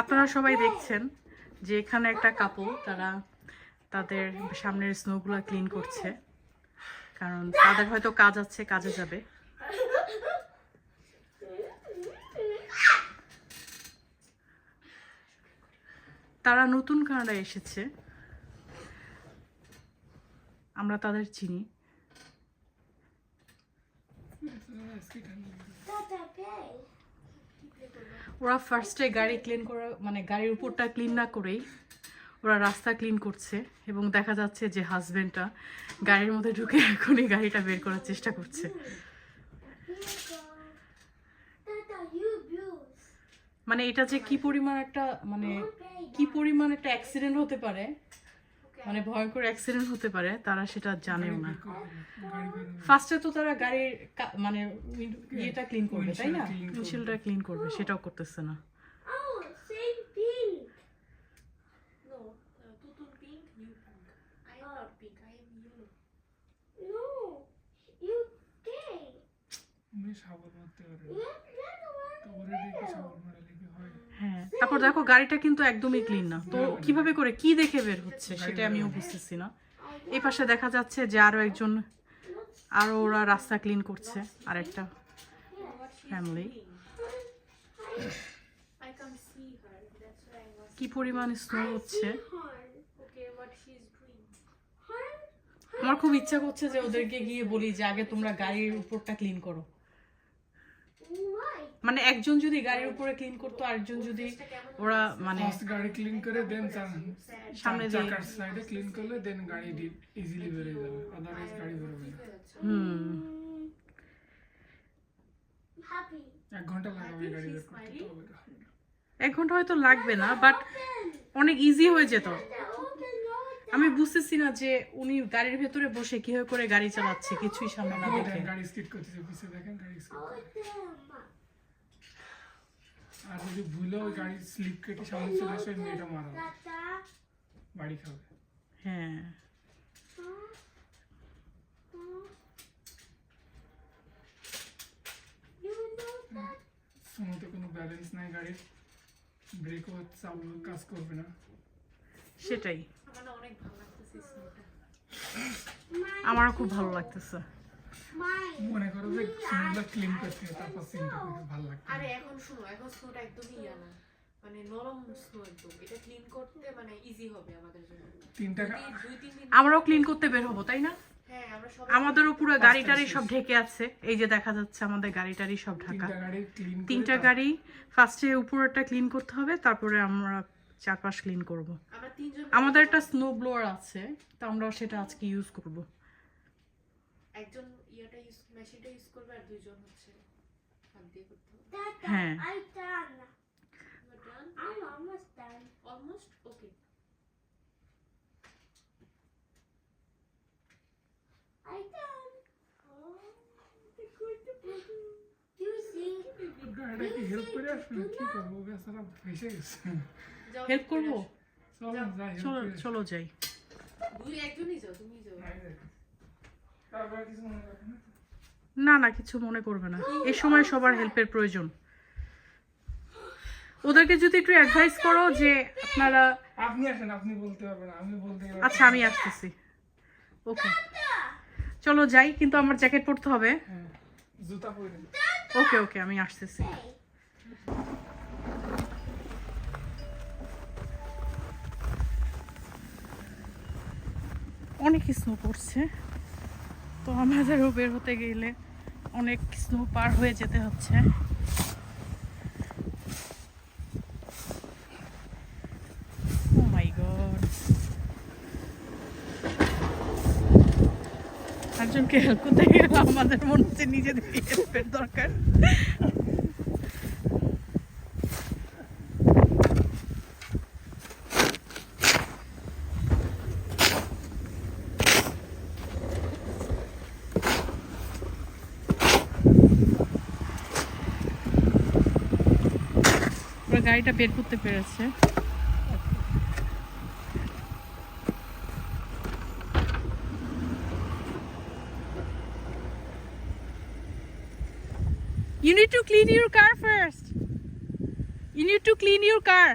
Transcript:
আপনারা সবাই দেখছেন যে এখানে একটা কাপল তারা তাদের সামনের স্নোগুলো ক্লিন করছে। কারণ তাদের হয়তো কাজ আছে, কাজে যাবে। তারা নতুন কানাডায় এসেছে। আমরা তাদের চিনি. ওরা ফার্স্টে গাড়ি ক্লিন করা মানে গাড়ির উপরটা ক্লিন না করেই ওরা রাস্তা ক্লিন করছে এবং দেখা যাচ্ছে যে হাজবেন্ডটা গাড়ির মধ্যে ঢুকে এখনই গাড়িটা বের করার চেষ্টা করছে. মানে এটা যে কি পরিমাণ একটা মানে. কি পরিমাণ একটা অ্যাক্সিডেন্ট হতে পারে মানে ভয়ঙ্কর অ্যাক্সিডেন্ট হতে পারে তারা সেটা জানেও না। ফার্স্টে তো তারা গাড়ির মানে উইন্ড- ইয়েটা ক্লিন করবে তাই না? উইন্ডশিল্ডটা ক্লিন করবে সেটাও করতেছে না। Oh, uh, সাবল মারতে পারে You have another তো ওরে দেখে সাবল মারালে। কি তারপর দেখো গাড়িটা কিন্তু একদমই ক্লিন না তো কীভাবে করে কি দেখে বের হচ্ছে সেটা আমিও বুঝতেছি না এই পাশে দেখা যাচ্ছে যে আরও একজন, আরও ওরা রাস্তা ক্লিন করছে আর একটা ফ্যামিলি. কি পরিমাণ স্নো হচ্ছে. আমার খুব ইচ্ছা করছে যে ওদেরকে গিয়ে বলি যে আগে তোমরা গাড়ির উপরটা ক্লিন করো? মানে একজন যদি গাড়ির উপরে ক্লিন করতো আরেকজন যদি ওরা মানে ফার্স্ট গাড়ি ক্লিন করে দেন সামনে চাকার সাইডে ক্লিন করলে দেন গাড়ি ইজিলি বেরিয়ে যাবে আদারওয়াইজ গাড়ি বেরোবে না হুম এক ঘণ্টা লাগাবে গাড়ি বের করতে। এক ঘণ্টা হয়তো লাগবে না বাট অনেক ইজি হয়ে যেত Open, open. আমি বুঝতেছি না যে উনি গাড়ির ভেতরে বসে কীভাবে করে গাড়ি চালাচ্ছে কিছুই সামনে না দেখে গাড়ি স্কিড করতেছে পিছে দেখেন গাড়ি। Open. আর যদি ভুলে ওই গাড়ি স্লিপ কেটে সামনে চলে আসে মেয়েটা মারা বাড়ি খাবে। হ্যাঁ? সময় কোনো ব্যালেন্স নাই গাড়ির। ব্রেকও চালু কাজ করবে না। সেটাই। আমার খুব ভালো লাগতেছে. মনে করো যে সিনগুলো ক্লিন করতে হবে, তারপর সিনটা ভালো আরে এখন শুনো এখন স্নোটা একদমই ইয়া না। মানে নরম স্নো একদম। এটা ক্লিন করতে মানে ইজি হবে আমাদের জন্য। তিনটা দুই তিন দিন আমরাও ক্লিন করতে বের হব তাই না? হ্যাঁ আমরা আমাদেরও পুরো গাড়ি টাড়ি সব ঢেকে আছে। এই যে দেখা যাচ্ছে আমাদের গাড়ি টাড়ি সব ঢাকা। তিনটা গাড়ি ফার্স্টে উপরেরটা ক্লিন করতে হবে তারপরে আমরা চারপাশ ক্লিন করব। আমাদের একটা স্নো ব্লোয়ার আছে তো আমরা সেটা আজকে ইউজ করব। একজন মেশিনটা ইউজ করবে আর দুইজন হচ্ছে হাত দিয়ে করতে হবে। হ্যাঁ। Oh, হেল্প করব? যাও, হেল্প করব? চলো যাই চলো করে আসি। চলো যাই। দুই একজনই যাও তুমি যাও। তারপরে কিছু মনে রাখো না। না না কিছু মনে করবে না। এই সময় সবার হেল্পের প্রয়োজন। ওদেরকে যদি একটু অ্যাডভাইস করো যে আপনারা আপনি আসেন আপনি বলতে পারবেন আমি বলতে গেলে আচ্ছা আমি আসতেছি। ওকে। চলো যাই কিন্তু আমার জ্যাকেট পরতে হবে। হ্যাঁ, জুতা পরে। ওকে ওকে আমি আসতেছি। অনেক স্নো পড়ছে। তো আমাদেরও বের হতে গেলে অনেক স্নো পার হয়ে যেতে হচ্ছে। গড একজনকে গেলে আমাদের মনে হচ্ছে নিজেদের দরকার। গাড়িটা বের করতে পেরেছে You need to clean your car first. You need to clean your car.